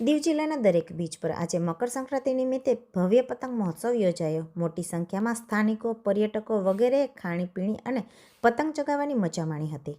દીવ જિલ્લાના દરેક બીચ પર આજે મકર સંક્રાંતિ નિમિત્તે ભવ્ય પતંગ મહોત્સવ યોજાયો. મોટી સંખ્યામાં સ્થાનિકો, પર્યટકો વગેરે ખાણીપીણી અને પતંગ ચગાવવાની મજા માણી હતી.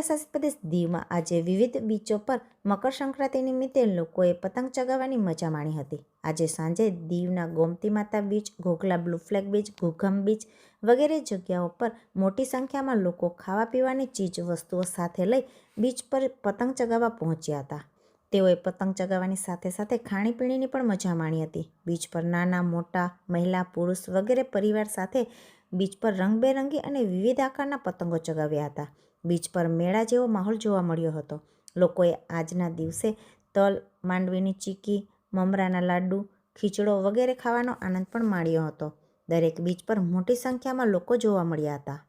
કેન્દ્ર શાસિત પ્રદેશ દીવમાં આજે વિવિધ બીચો પર મકર સંક્રાંતિ નિમિત્તે લોકોએ પતંગ ચગાવવાની મજા માણી હતી. આજે સાંજે દીવના Gomti Mata beach, Ghoghla blue flag beach, Ghugham beach વગેરે જગ્યાઓ પર મોટી સંખ્યામાં લોકો ખાવા પીવાની ચીજ વસ્તુઓ સાથે લઈ બીચ પર પતંગ ચગાવવા પહોંચ્યા હતા. તેઓએ પતંગ ચગાવવાની સાથે સાથે ખાણીપીણીની પણ મજા માણી હતી. બીચ પર નાના, મોટા, મહિલા, પુરુષ વગેરે પરિવાર સાથે બીચ પર રંગબેરંગી અને વિવિધ આકારના પતંગો ચગાવ્યા હતા. બીચ પર મેળા જેવો માહોલ જોવા મળ્યો હતો. લોકોએ આજના દિવસે તલ, માંડવીની ચીકી, મમરાના લાડુ, ખીચડો વગેરે ખાવાનો આનંદ પણ માણ્યો હતો. દરેક બીચ પર મોટી સંખ્યામાં લોકો જોવા મળ્યા હતા.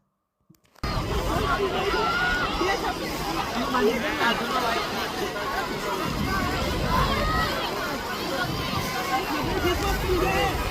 કાકા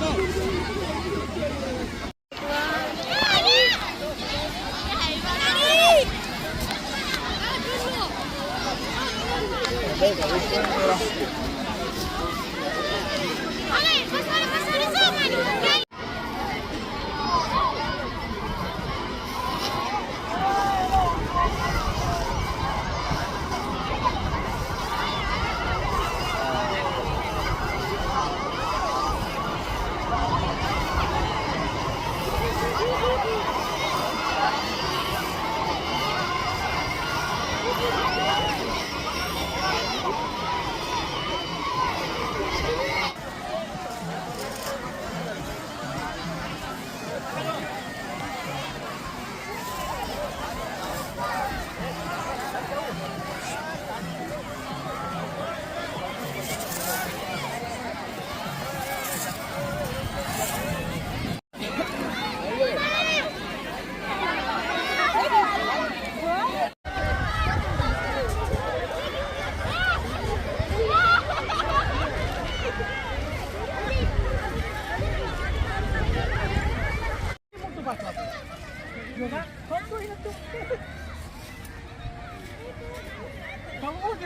よろしくお願いします。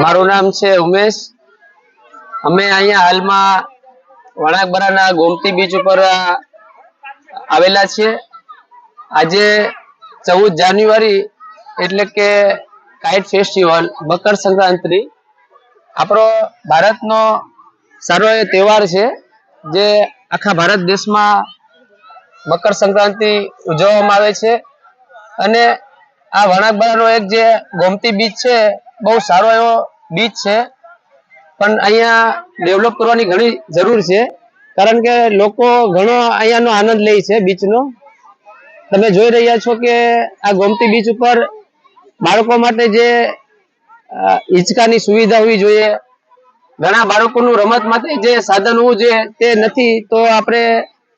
મારું નામ છે ઉમેશ. અમે અહીંયા હાલમાં વણાકબરાના ગોમતી બીચ ઉપર આવેલા છીએ. આજે ચૌદ જાન્યુઆરી એટલે કે કાઇટ ફેસ્ટિવલ, મકર સંક્રાંતિ. આપણો ભારતનો સારો એ તહેવાર છે જે આખા ભારત દેશમાં મકર સંક્રાંતિ ઉજવવામાં આવે છે. અને આ વણાકબરાનો એક જે ગોમતી બીચ છે બહુ સારો એવો બીચ છે. પણ અહીંયા ડેવલપ કરવાની ઘણી જરૂર છે. કારણ કે લોકો ઘણો અહીંયાનો આનંદ લે છે બીચનો તમે જોઈ રહ્યા છો કે આ ગોમતી બીચ ઉપર બાળકો માટે જે હિંચકાની સુવિધા હોવી જોઈએ. ઘણા બાળકોનું રમત માટે જે સાધન હોવું જોઈએ તે નથી. તો આપણે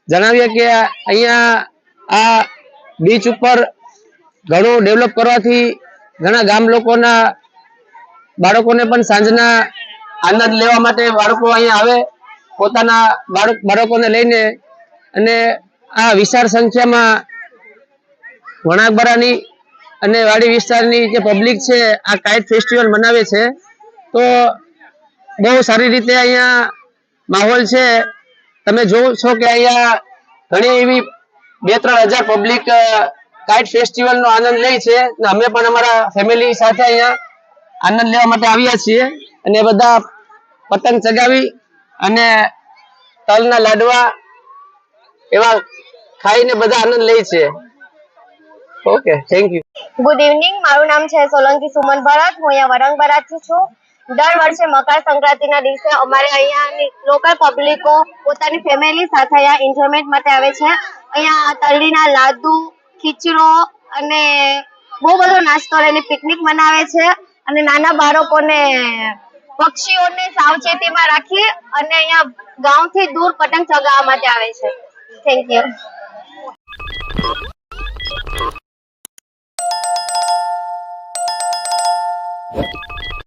જણાવીએ કે અહીંયા આ બીચ ઉપર ઘણું ડેવલપ કરવાથી ઘણા ગામ લોકોના બાળકોને પણ સાંજના આનંદ લેવા માટે બાળકો અહીંયા આવે, પોતાના બાળક, બાળકોને લઈને અને આ વિશાળ સંખ્યામાં વણાકબરાની અને વાડી વિસ્તારની જે પબ્લિક છે, આ કાઇટ ફેસ્ટિવલ મનાવે છે, તો બહુ સારી રીતે અહીંયા માહોલ છે. તમે જોવો છો કે અહીંયા ઘણી એવી બે ત્રણ હજાર પબ્લિક કાઇટ ફેસ્ટિવલનો આનંદ લે છે. અમે પણ અમારા ફેમિલી સાથે અહીંયા આનંદ લેવા માટે આવ્યા છીએ અને બધા પતંગ ચગાવી અને તલના લાડવા એવા ખાઈને બધા આનંદ લે છે. Okay thank you good evening મારું નામ છે સોલંકી સુમન ભરત, હું અહીંયા વરંગ વરંગબરાથી છું. દર વર્ષે મકર સંક્રાંતિના દિવસે અમારે અહીંયાની લોકલ પબ્લિકો પોતાની ફેમિલી સાથે અહીંયા એન્જોયમેન્ટ માટે આવે છે. અહીંયા તલડીના લાડુ, ખીચડો અને બહુ બધો નાસ્તો લઈને પિકનિક મનાવે છે. અને નાના બાળકોને પક્ષીઓને સાવચેતીમાં રાખી અને અહીંયા ગામથી દૂર પતંગ ચગાવવા માટે આવે છે. Thank you